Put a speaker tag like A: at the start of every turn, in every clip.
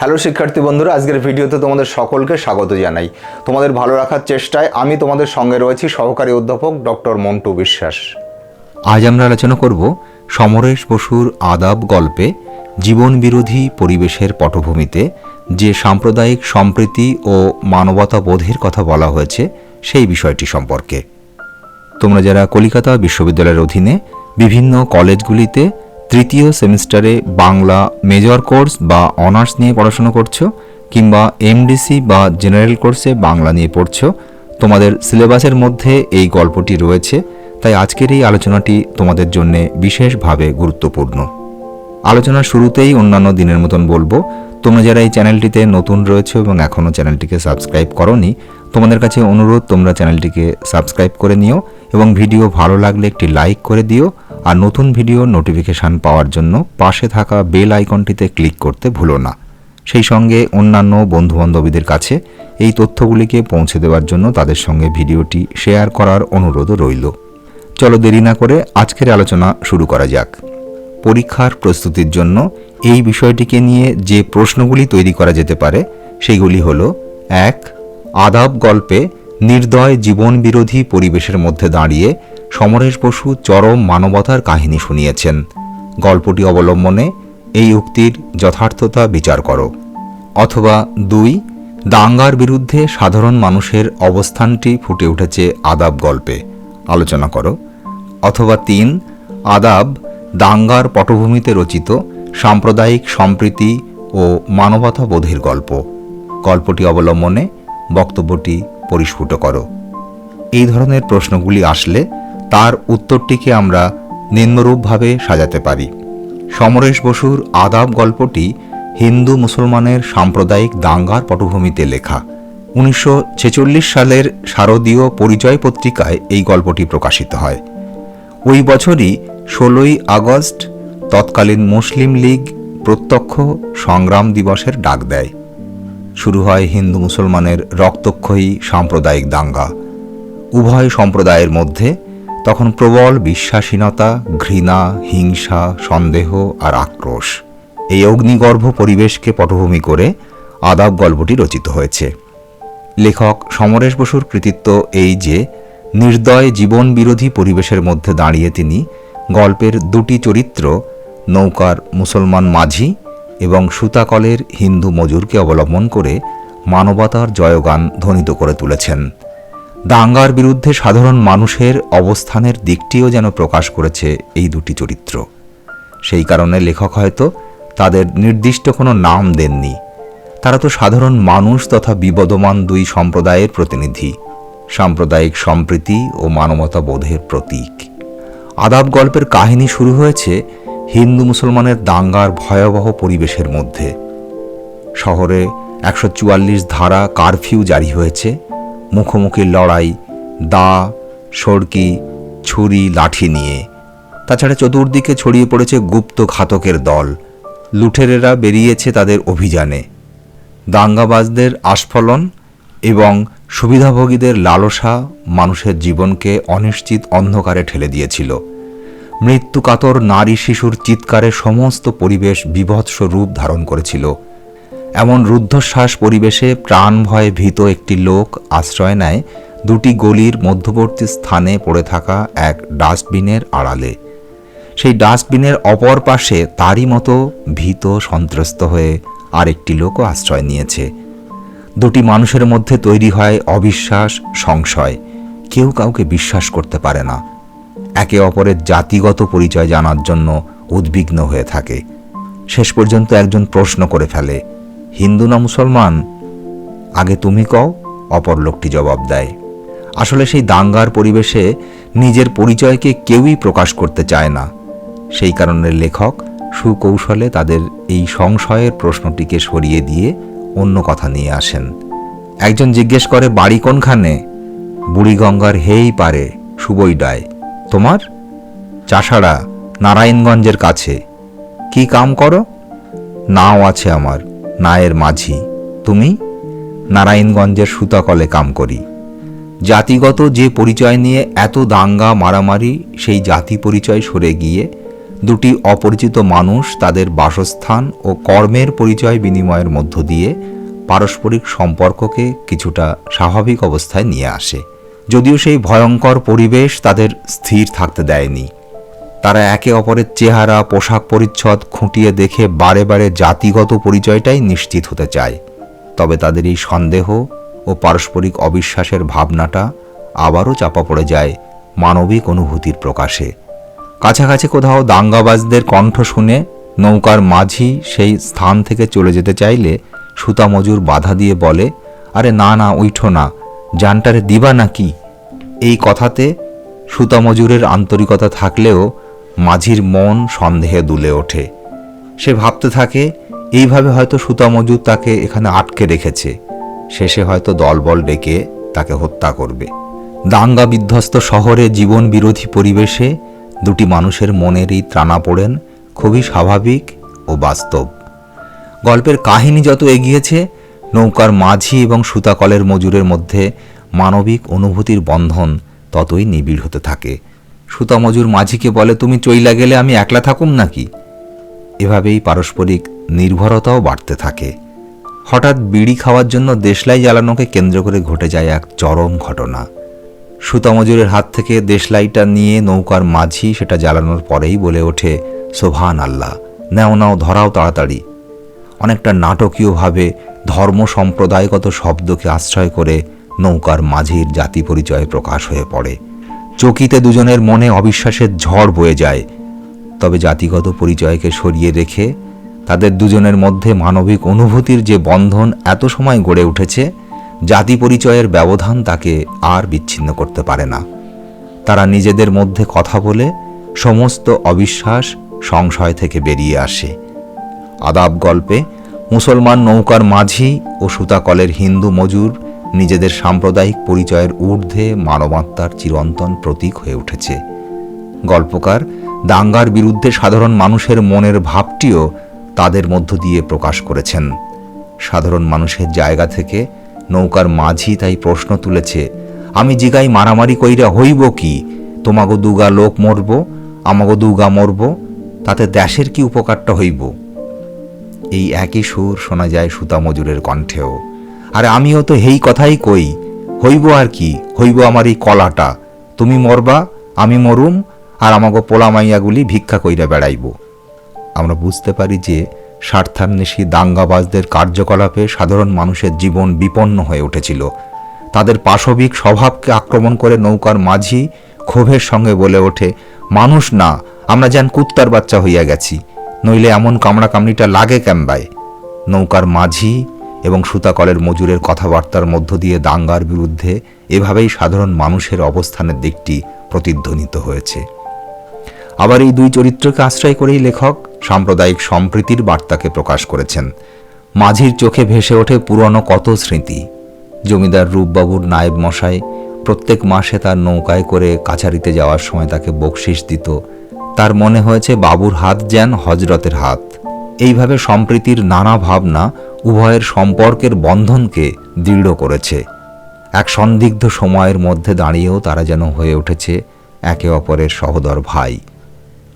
A: Hello শিক্ষার্থী বন্ধুরা, আজকের ভিডিওতে তোমাদের সকলকে স্বাগত জানাই। তোমাদের ভালো রাখার চেষ্টায় আমি তোমাদের সঙ্গে রয়েছি সহকারী অধ্যাপক ডক্টর মন্টু বিশ্বাস।
B: আজ আমরা আলোচনা করব সমরেশ বসুর আদাব গল্পে জীবন বিরোধী পরিবেশের পটভূমিতে যে সাম্প্রদায়িক সম্প্রীতি ও মানবতা বোধের কথা বলা হয়েছে সেই বিষয়টি সম্পর্কে। তোমরা যারা কলিকাতা বিশ্ববিদ্যালয়ের অধীনে বিভিন্ন কলেজগুলিতে তৃতীয় সেমিস্টারে বাংলা মেজর কোর্স বা অনার্স নিয়ে পড়াশোনা করছ কিংবা এমডিসি বা জেনারেল কোর্সে বাংলা নিয়ে পড়ছো? তোমাদের সিলেবাসের মধ্যে এই গল্পটি রয়েছে, তাই আজকের এই আলোচনাটি তোমাদের জন্য বিশেষভাবে গুরুত্বপূর্ণ। আলোচনার শুরুতেই অন্যান্য দিনের মতন বলব, তোমরা যারা এই চ্যানেলটিতে নতুন রয়েছে এবং এখনও চ্যানেলটিকে সাবস্ক্রাইব করনি, তোমাদের কাছে অনুরোধ তোমরা চ্যানেলটিকে সাবস্ক্রাইব করে নিও এবং ভিডিও ভালো লাগলে একটি লাইক করে দিও আর নতুন ভিডিও নোটিফিকেশান পাওয়ার জন্য পাশে থাকা বেল আইকনটিতে ক্লিক করতে ভুলো না। সেই সঙ্গে অন্যান্য বন্ধুবান্ধবীদের কাছে এই তথ্যগুলিকে পৌঁছে দেওয়ার জন্য তাদের সঙ্গে ভিডিওটি শেয়ার করার অনুরোধও রইল। চলো দেরি না করে আজকের আলোচনা শুরু করা যাক। পরীক্ষার প্রস্তুতির জন্য এই বিষয়টিকে নিয়ে যে প্রশ্নগুলি তৈরি করা যেতে পারে, সেগুলি হল, এক, আদাব গল্পে নির্দয় জীবন বিরোধী পরিবেশের মধ্যে দাঁড়িয়ে সমরেশ বসু চরম মানবতার কাহিনী শুনিয়েছেন। গল্পটি অবলম্বনে এই উক্তির যথার্থতা বিচার করো। অথবা দুই, দাঙ্গার বিরুদ্ধে সাধারণ মানুষের অবস্থানটি ফুটে উঠেছে আদাব গল্পে। আলোচনা করো। অথবা তিন, আদাব দাঙ্গার পটভূমিতে রচিত সাম্প্রদায়িক সম্প্রীতি ও মানবতা বোধের গল্প। গল্পটি অবলম্বনে বক্তব্যটি পরিস্ফুট করো। এই ধরনের প্রশ্নগুলি আসলে তার উত্তরটিকে আমরা নিম্নরূপভাবে সাজাতে পারি। সমরেশ বসুর আদাব গল্পটি হিন্দু মুসলমানের সাম্প্রদায়িক দাঙ্গার পটভূমিতে লেখা। উনিশশো ছেচল্লিশ সালের শারদীয় পরিচয় পত্রিকায় এই গল্পটি প্রকাশিত হয়। ওই বছরই ষোলোই আগস্ট তৎকালীন মুসলিম লীগ প্রত্যক্ষ সংগ্রাম দিবসের ডাক দেয়। শুরু হয় হিন্দু মুসলমানের রক্তক্ষয়ী সাম্প্রদায়িক দাঙ্গা। উভয় সম্প্রদায়ের মধ্যে তখন প্রবল বিশ্বাসীনতা ঘৃণা, হিংসা, সন্দেহ আর আক্রোশ এই অগ্নিগর্ভ পরিবেশকে পটভূমি করে আদাব গল্পটি রচিত হয়েছে। লেখক সমরেশ বসুর কৃতিত্ব এই যে, নির্দয় জীবন বিরোধী পরিবেশের মধ্যে দাঁড়িয়ে তিনি গল্পের দুটি চরিত্র, নৌকার মুসলমান মাঝি এবং সুতাকলের হিন্দু মজুরকে অবলম্বন করে মানবতার জয়গান ধ্বনিত করে তুলেছেন। দাঙ্গার বিরুদ্ধে সাধারণ মানুষের অবস্থানের দিকটিও যেন প্রকাশ করেছে এই দুটি চরিত্র। সেই কারণে লেখক হয়তো তাদের নির্দিষ্ট কোনো নাম দেননি। তারা তো সাধারণ মানুষ তথা বিবদমান দুই সম্প্রদায়ের প্রতিনিধি, সাম্প্রদায়িক সম্প্রীতি ও মানবতা বোধের প্রতীক। আদাব গল্পের কাহিনী শুরু হয়েছে হিন্দু মুসলমানের দাঙ্গার ভয়াবহ পরিবেশের মধ্যে। শহরে একশো চুয়াল্লিশ ধারা কারফিউ জারি হয়েছে। মুখোমুখি লড়াই, দা, সড়কি, ছুরি, লাঠি নিয়ে। তাছাড়া চতুর্দিকে ছড়িয়ে পড়েছে গুপ্ত ঘাতকের দল। লুঠেরেরা বেরিয়েছে তাদের অভিযানে। দাঙ্গাবাজদের আস্ফলন এবং সুবিধাভোগীদের লালসা মানুষের জীবনকে অনিশ্চিত অন্ধকারে ঠেলে দিয়েছিল। মৃত্যুকাতর নারী শিশুর চিৎকারে সমস্ত পরিবেশ বিভৎস রূপ ধারণ করেছিল। এমন রুদ্ধশ্বাস পরিবেশে প্রাণ ভয়ে ভীত একটি লোক আশ্রয় নেয় দুটি গলির মধ্যবর্তী স্থানে পড়ে থাকা এক ডাস্টবিনের আড়ালে। সেই ডাস্টবিনের অপর পাশে তারই মতো ভীত সন্ত্রস্ত হয়ে আরেকটি লোকও আশ্রয় নিয়েছে। দুটি মানুষের মধ্যে তৈরি হয় অবিশ্বাস, সংশয়। কেউ কাউকে বিশ্বাস করতে পারে না। একে অপরের জাতিগত পরিচয় জানার জন্য উদ্বিগ্ন হয়ে থাকে। শেষ পর্যন্ত একজন প্রশ্ন করে ফেলে হিন্দু না মুসলমান? আগে তুমি কও, অপর লোকটি জবাব দেয়। আসলে সেই দাঙ্গার পরিবেশে নিজের পরিচয়কে কেউই প্রকাশ করতে চায় না। সেই কারণে লেখক সুকৌশলে তাদের এই সংশয়ের প্রশ্নটিকে সরিয়ে দিয়ে অন্য কথা নিয়ে আসেন। একজন জিজ্ঞেস করে, বাড়ি কোনখানে? বুড়িগঙ্গার হেই পারে সুবইডায় তোমার? চাষাড়া, নারায়ণগঞ্জের কাছে। কি কাম করো? নাও আছে আমার। নায়ের মাঝি। তুমি? নারায়ণগঞ্জের সুতাকলে কাম করি। জাতিগত যে পরিচয় নিয়ে এত দাঙ্গা মারামারি, সেই জাতি পরিচয় সরে গিয়ে দুটি অপরিচিত মানুষ তাদের বাসস্থান ও কর্মের পরিচয় বিনিময়ের মধ্য দিয়ে পারস্পরিক সম্পর্ককে কিছুটা স্বাভাবিক অবস্থায় নিয়ে আসে। যদিও সেই ভয়ঙ্কর পরিবেশ তাদের স্থির থাকতে দেয়নি। তারা একে অপরের চেহারা, পোশাক পরিচ্ছদ খুঁটিয়ে দেখে বারে বারে জাতিগত পরিচয়টাই নিশ্চিত হতে চায়। তবে তাদের এই সন্দেহ ও পারস্পরিক অবিশ্বাসের ভাবনাটা আবারও চাপা পড়ে যায় মানবিক অনুভূতির প্রকাশে। কাছাকাছি কোথাও দাঙ্গাবাজদের কণ্ঠ শুনে নৌকার মাঝি সেই স্থান থেকে চলে যেতে চাইলে সুতা মজুর বাধা দিয়ে বলে, আরে না না, উঠো না। জানটারে দিবা নাকি? এই কথাতে সুতা মজুরের আন্তরিকতা থাকলেও মাঝির মন সন্দেহে দুলে ওঠে। সে ভাবতে থাকে, এইভাবে হয়তো সুতা মজুর তাকে এখানে আটকে রেখেছে। শেষে হয়তো দলবল ডেকে তাকে হত্যা করবে। দাঙ্গা বিধ্বস্ত শহরে জীবন বিরোধী পরিবেশে দুটি মানুষের মনেরই ত্রাণা পড়েন, খুবই স্বাভাবিক ও বাস্তব। গল্পের কাহিনী যত এগিয়েছে, নৌকার মাঝি এবং সুতাকলের মজুরের মধ্যে মানবিক অনুভূতির বন্ধন ততই নিবিড় হতে থাকে। সুতা মজুর মাঝিকে বলে, তুমি চইলা গেলে আমি একলা থাকুম নাকি? এভাবেই পারস্পরিক নির্ভরতাও বাড়তে থাকে। হঠাৎ বিড়ি খাওয়ার জন্য দেশলাই জ্বালানোকে কেন্দ্র করে ঘটে যায় এক চরম ঘটনা। সুতা মজুরের হাত থেকে দেশলাইটা নিয়ে নৌকার মাঝি সেটা জ্বালানোর পরেই বলে ওঠে, সোভান আল্লাহ, নেও, নাও, ধরাও তাড়াতাড়ি। অনেকটা নাটকীয়ভাবে ধর্ম সম্প্রদায়গত শব্দকে আশ্রয় করে নৌকার মাঝির জাতি পরিচয় প্রকাশ হয়ে পড়ে। চকিতে দুজনের মনে অবিশ্বাসের ঝড় বয়ে যায়। তবে জাতিগত পরিচয়কে সরিয়ে রেখে তাদের দুজনের মধ্যে মানবিক অনুভূতির যে বন্ধন এত সময় গড়ে উঠেছে, জাতি পরিচয়ের ব্যবধান তাকে আর বিচ্ছিন্ন করতে পারে না। তারা নিজেদের মধ্যে কথা বলে সমস্ত অবিশ্বাস সংশয় থেকে বেরিয়ে আসে। আদাব গল্পে মুসলমান নৌকার মাঝি ও সুতাকলের হিন্দু মজুর নিজেদের সাম্প্রদায়িক পরিচয়ের ঊর্ধ্বে মানবাত্মার চিরন্তন প্রতীক হয়ে উঠেছে। গল্পকার দাঙ্গার বিরুদ্ধে সাধারণ মানুষের মনের ভাবটিও তাদের মধ্য দিয়ে প্রকাশ করেছেন। সাধারণ মানুষের জায়গা থেকে নৌকার মাঝি তাই প্রশ্ন তুলেছে, আমি জিগাই মারামারি কইরা হইব কি? তোমাগো দুগা লোক মরব, আমাগো দুগা মরব, তাতে দেশের কি উপকারটা হইব? এই একই সুর শোনা যায় সুতা মজুরের কণ্ঠেও। আর আমিও তো হেই কথাই কই, হইব আর কি, হইব আমার এই কলাটা। তুমি মরবা, আমি মরুম, আর আমাকে পোলা মাইয়াগুলি ভিক্ষা কইরা বেড়াইব। আমরা বুঝতে পারি যে স্বার্থান্বেষী দাঙ্গাবাজদের কার্যকলাপে সাধারণ মানুষের জীবন বিপন্ন হয়ে উঠেছিল। তাদের পাশবিক স্বভাবকে আক্রমণ করে নৌকার মাঝি ক্ষোভের সঙ্গে বলে ওঠে, মানুষ না, আমরা যেন কুত্তার বাচ্চা হইয়া গেছি, নইলে এমন কামড়াকামড়িটা লাগে ক্যাম্বায় নৌকার মাঝি এবং সুতাকলের মজুরের কথাবার্তার মধ্য দিয়ে দাঙ্গার বিরুদ্ধে এভাবেই সাধারণ মানুষের অবস্থানের দিকটি প্রতিধ্বনিত হয়েছে। আবার এই দুই চরিত্রকে আশ্রয় করেই লেখক সাম্প্রদায়িক সম্প্রীতির বার্তাকে প্রকাশ করেছেন। মাঝির চোখে ভেসে ওঠে পুরনো কত স্মৃতি? জমিদার রূপবাবুর নায়েব মশাই প্রত্যেক মাসে তার নৌকায় করে কাছারিতে যাওয়ার সময় তাকে বকশিস দিত। তার মনে হয়েছে বাবুর হাত যেন হজরতের হাত। এইভাবে সম্প্রীতির নানা ভাবনা উভয়ের সম্পর্কের বন্ধনকে দৃঢ় করেছে। এক সন্দিগ্ধ সময়ের মধ্যে দাঁড়িয়েও তারা যেন হয়ে উঠেছে একে অপরের সহদর ভাই।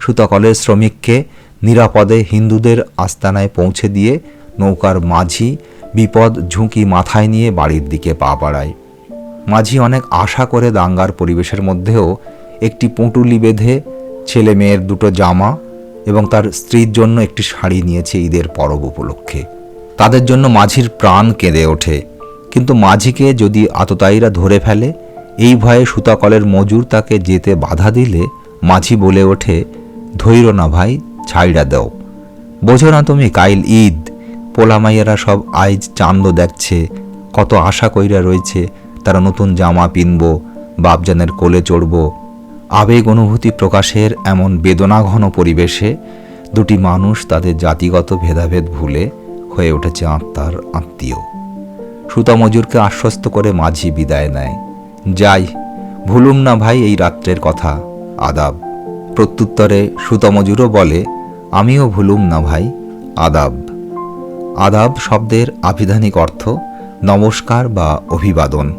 B: সুতকলের শ্রমিককে নিরাপদে হিন্দুদের আস্তানায় পৌঁছে দিয়ে নৌকার মাঝি বিপদ ঝুঁকি মাথায় নিয়ে বাড়ির দিকে পা বাড়ায়। মাঝি অনেক আশা করে দাঙ্গার পরিবেশের মধ্যেও একটি পুঁটুলি বেঁধে ছেলে মেয়ের দুটো জামা এবং তার স্ত্রীর জন্য একটি শাড়ি নিয়েছে ঈদের পরব উপলক্ষে। তাদের জন্য মাঝির প্রাণ কেঁদে ওঠে। কিন্তু মাঝিকে যদি আততায়ীরা ধরে ফেলে, এই ভয়ে সুতাকলের মজুর তাকে যেতে বাধা দিলে মাঝি বলে ওঠে, ধৈর্য না ভাই, ছাইড়া দাও। বোঝো না তুমি কাইল ঈদ। পোলামাইয়েরা সব আইজ চান্দ দেখছে। কত আশা কইরা রয়েছে, তারা নতুন জামা পিনব, বাপজানের কোলে চড়ব আবেগ অনুভূতি প্রকাশের এমন বেদনাঘন পরিবেশে দুটি মানুষ তাদের জাতিগত ভেদাভেদ ভুলে হয়ে উঠেছে আত্মার আত্মীয়। সুতা মজুরকে আশ্বস্ত করে মাঝি বিদায় নেয়। যাই, ভুলুম না ভাই এই রাত্রের কথা, আদাব। প্রত্যুত্তরে সুতমজুরও বলে, আমিও ভুলুম না ভাই, আদাব। আদাব শব্দের আভিধানিক অর্থ নমস্কার বা অভিবাদন।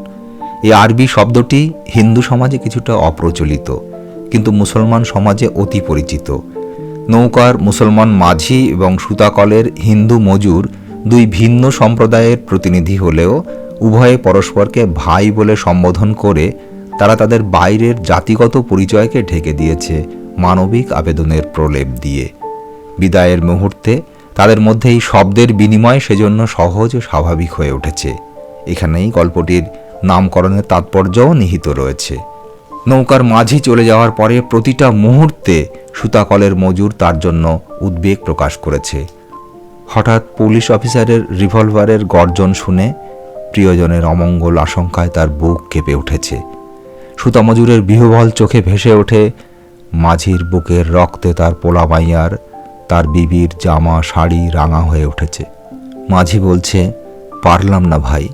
B: এই আরবি শব্দটি হিন্দু সমাজে কিছুটা অপ্রচলিত, কিন্তু মুসলমান সমাজে অতি পরিচিত। নৌকার মুসলমান মাঝি এবং সুতাকলের হিন্দু মজুর দুই ভিন্ন সম্প্রদায়ের প্রতিনিধি হলেও উভয়ে পরস্পরকে ভাই বলে সম্বোধন করে তারা তাদের বাইরের জাতিগত পরিচয়কে ঢেকে দিয়েছে মানবিক আবেদনের প্রলেপ দিয়ে। বিদায়ের মুহূর্তে তাদের মধ্যে এই শব্দের বিনিময় সেজন্য সহজ ও স্বাভাবিক হয়ে উঠেছে। এখানেই গল্পটির নামকরণের তাৎপর্যও নিহিত রয়েছে। নৌকার মাঝি চলে যাওয়ার পরে প্রতিটা মুহূর্তে সুতাকলের মজুর তার জন্য উদ্বেগ প্রকাশ করেছে। হঠাৎ পুলিশ অফিসারের রিভলভারের গর্জন শুনে প্রিয়জনের অমঙ্গল আশঙ্কায় তার বুক কেঁপে উঠেছে। সুতামজুরের বিহবল চোখে ভেসে ওঠে মাঝির বুকের রক্তে তার পোলা মাইয়ার, তার বিবির জামা শাড়ি রাঙা হয়ে উঠেছে। মাঝি বলছে, পারলাম না ভাই।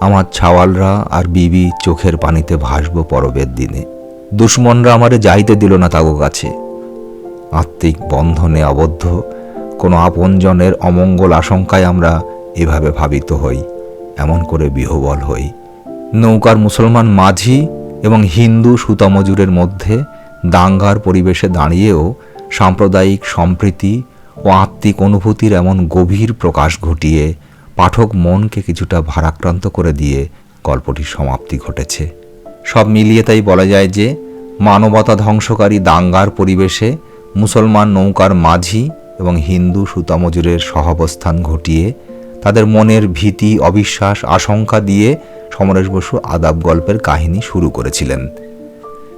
B: আমার ছাওয়ালরা আর বিবি চোখের পানিতে ভাসব পরবের দিনে। দুশ্মনরা আমারে যাইতে দিল না তাগো কাছে। আত্মিক বন্ধনে আবদ্ধ, কোনো আপনজনের অমঙ্গল আশঙ্কায় আমরা এভাবে ভাবিত হই, এমন করে বিহবল হই। নৌকার মুসলমান মাঝি এবং হিন্দু সুতামজুরের মধ্যে দাঙ্গার পরিবেশে দাঁড়িয়েও সাম্প্রদায়িক সম্প্রীতি ও আত্মিক অনুভূতির এমন গভীর প্রকাশ ঘটিয়ে পাঠক মনকে কিছুটা ভারাক্রান্ত করে দিয়ে গল্পটির সমাপ্তি ঘটেছে। সব মিলিয়ে তাই বলা যায় যে, মানবতা ধ্বংসকারী দাঙ্গার পরিবেশে মুসলমান নৌকার মাঝি এবং হিন্দু সুতামজুরের সহাবস্থান ঘটিয়ে তাদের মনের ভীতি, অবিশ্বাস, আশঙ্কা দিয়ে সমরেশ বসু আদাব গল্পের কাহিনী শুরু করেছিলেন।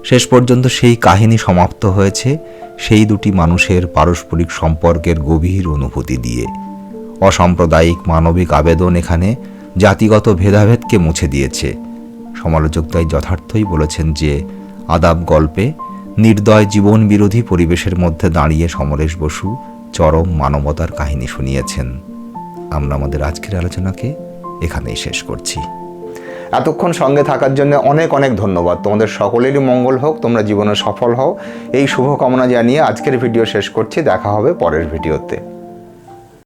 B: শেষ পর্যন্ত সেই কাহিনী সমাপ্ত হয়েছে সেই দুটি মানুষের পারস্পরিক সম্পর্কের গভীর অনুভূতি দিয়ে। অসাম্প্রদায়িক মানবিক আবেদন এখানে জাতিগত ভেদাভেদকে মুছে দিয়েছে। সমালোচক তাই যথার্থই বলেছেন যে, আদাব গল্পে নির্দয় জীবন বিরোধী পরিবেশের মধ্যে দাঁড়িয়ে সমরেশ বসু চরম মানবতার কাহিনী শুনিয়েছেন। আমরা আমাদের আজকের আলোচনাকে এখানেই শেষ করছি।
A: এতক্ষণ সঙ্গে থাকার জন্য অনেক অনেক ধন্যবাদ। তোমাদের সকলেরই মঙ্গল হোক, তোমরা জীবনে সফল হও। এই শুভকামনা জানিয়ে আজকের ভিডিও শেষ করছি। দেখা হবে পরের ভিডিওতে।